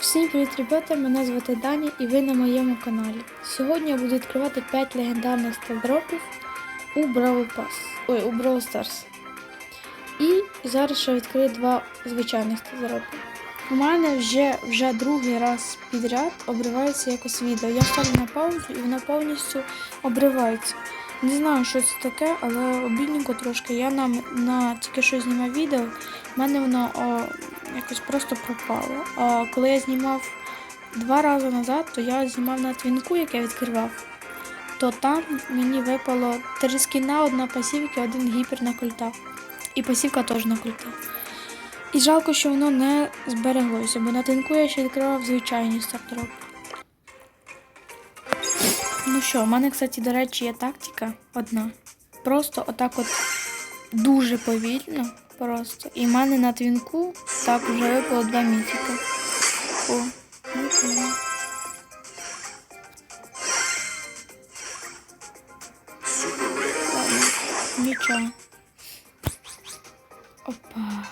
Всім привіт, ребята! Мене звати Даня і ви на моєму каналі. Сьогодні я буду відкривати 5 легендарних стардропів у Brawl Pass. Ой, у Brawl Stars. І зараз ще відкрию два звичайних стардропи. У мене вже, вже другий раз підряд обривається якось відео. Я ставлю на паузу і воно повністю обривається. Не знаю, що це таке, але обідненько трошки. Я на, на тільки що знімав відео, в мене воно о, якось просто пропало. А коли я знімав два рази назад, то я знімав на твінку, як я відкривав, то там мені випало три скіна, одна пасівка, один гіпер на культа. І пасівка теж на культа. І жалко, що воно не збереглося, бо на твінку я ще відкривав звичайні стартропи. Ну що, у мене, кстати, до речі, є тактика одна. Просто отак от дуже повільно. Просто. І в мене на твінку так вже випало два мітика. О, прикольно. Ладно, нічого. Опа.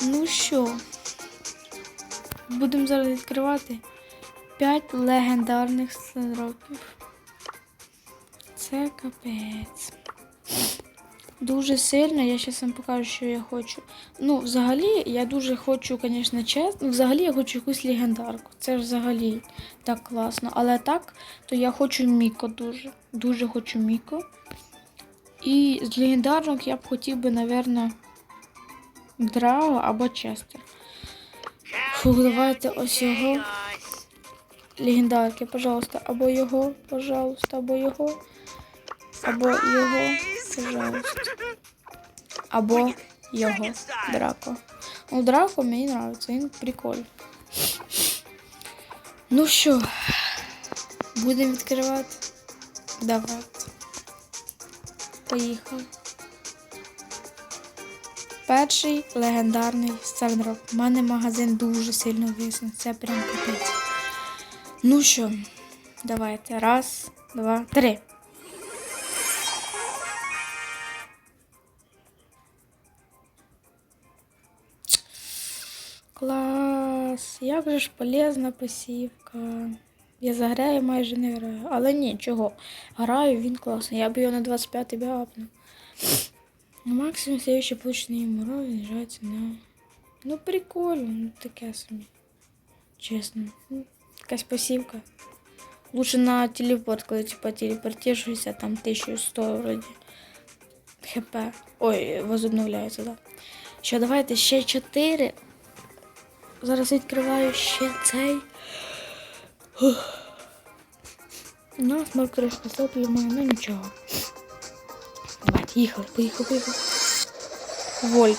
Ну що, будемо зараз відкривати 5 легендарних сиропів. Це капець. Дуже сильно, я зараз вам покажу, що я хочу. Ну, взагалі, я дуже хочу, звісно, чесно. Взагалі я хочу якусь легендарку. Це ж взагалі так класно. Але так, то я хочу Міко дуже. Дуже хочу Міко. І з легендарок я б хотів би, напевно, Драго або Честер. Фух, давайте ось його. Легендарки, пожалуйста, або його, пожалуйста, або його, або його, пожалуйста. Або його, Драко. Ну, Драко мені нравится, він прикольний. Ну що, будемо відкривати? Давайте. Поїхали. Перший легендарний стардроп. У мене магазин дуже сильно висне. Це прям капець. Ну що, давайте. Раз, два, три. Як же ж полезна посівка. Я заграю майже не граю. Але нічого. Граю, він класний. Я б його на 25 би апнув. Максимум следующий полученный муравей наезжается на... Ну прикольно, ну таке собі. Чесно. Ну, якась пасівка. Лучше на телепорт, коли типа телепортируешься, там 1100 вроде. ХП. Ой, возобновляється, да. Що, давайте ще 4. Зараз відкриваю ще цей. Ух. Ну, смак трошки соплі в ну нічого. Давайте, їхали, поїхали, поїхали. Вольт.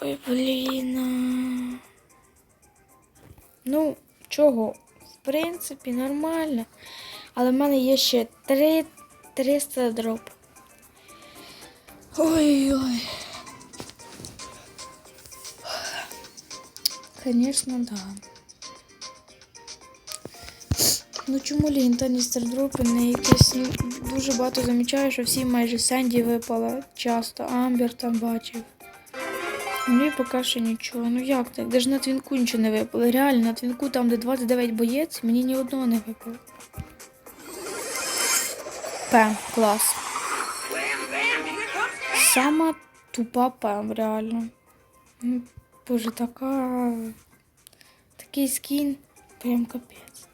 Ой, блін. Ну, чого? В принципі, нормально. Але в мене є ще 3 300 дроп. Ой-ой. Конечно, да. Ну чому легендарні стардропи не якісь ну, дуже багато замічаю, що всі майже Сенді випала часто, Амбер там бачив. Мені поки що нічого. Ну як так? Даже на твінку нічого не випало. Реально, на твінку там, де 29 боєць, мені ні одного не випало. Пем, клас. Сама тупа пем, реально. Ну, боже, така. Такий скін, прям капець.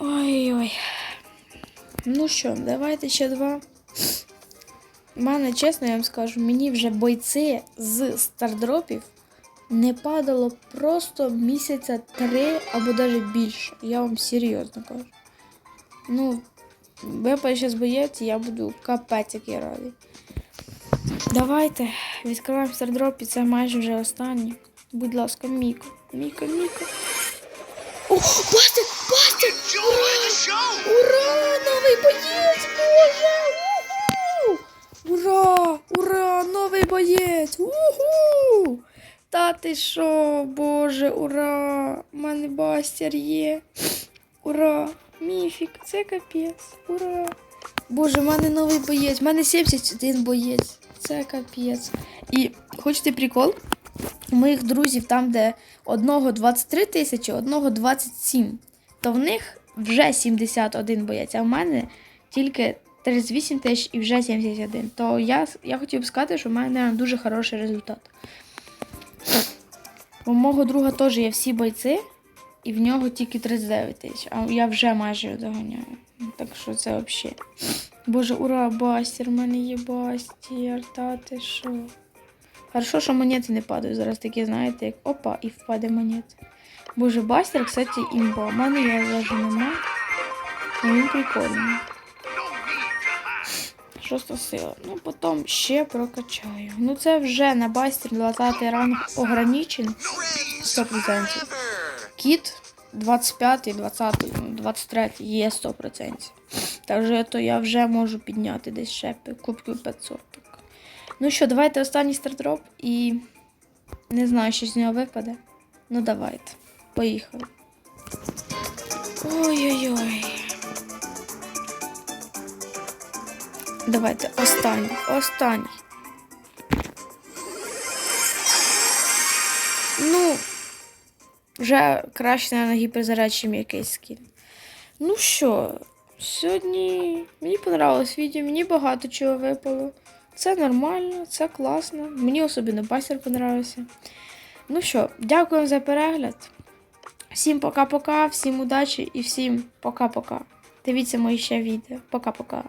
Ой-ой. Ну що, давайте ще два. У мене, чесно, я вам скажу, мені вже бойці з стардропів не падало просто місяця три або навіть більше. Я вам серйозно кажу. Ну, випадь зараз боєць, я буду капець який радий. Давайте відкриваємо стардроп і це майже вже останнє. Будь ласка, Міко. Міко, Міко. О, Бастер! Бастер! Show! Ура! Новий боєць! Боже! Уху! Ура! Ура! Новий боєць! Уху! Та ти що, боже, ура! У мене бастер є. Ура! Міфік, це капець. Ура! Боже, в мене новий боєць. В мене 71 боєць. Це капець. І хочете прикол? У моїх друзів там, де одного 23 тисячі, одного 27, то в них вже 71 боєць, а в мене тільки 38 тисяч і вже 71. То я, я хотів би сказати, що в мене дуже хороший результат. У мого друга теж є всі бойці, і в нього тільки 39 тисяч, а я вже майже доганяю. Так що це взагалі. Боже, ура, бастер, в мене є бастер, та ти що? Хорошо, що монети не падають. Зараз такі, знаєте, як опа, і впаде монета. Боже, бастер, кстати, імба. У мене його навіть нема. Ну, він прикольний. Шоста сила. Ну, потім ще прокачаю. Ну, це вже на бастер 20 ранг ограничен. 100%. Кіт 25, 20, ну, 23 є 100%. Так що то я вже можу підняти десь ще пи- 500. Ну що, давайте останній стардроп і не знаю, що з нього випаде. Ну давайте. Поїхали. Ой-ой-ой. Давайте останній. Останній. Ну, вже краще на гіперзаряд, чим якийсь скін. Ну що, сьогодні мені понравилось відео, мені багато чого випало. Це нормально, це класно. Мені особливо бастер понравився. Ну що, дякую за перегляд. Всім пока-пока, всім удачі і всім пока-пока. Дивіться мої ще відео. Пока-пока.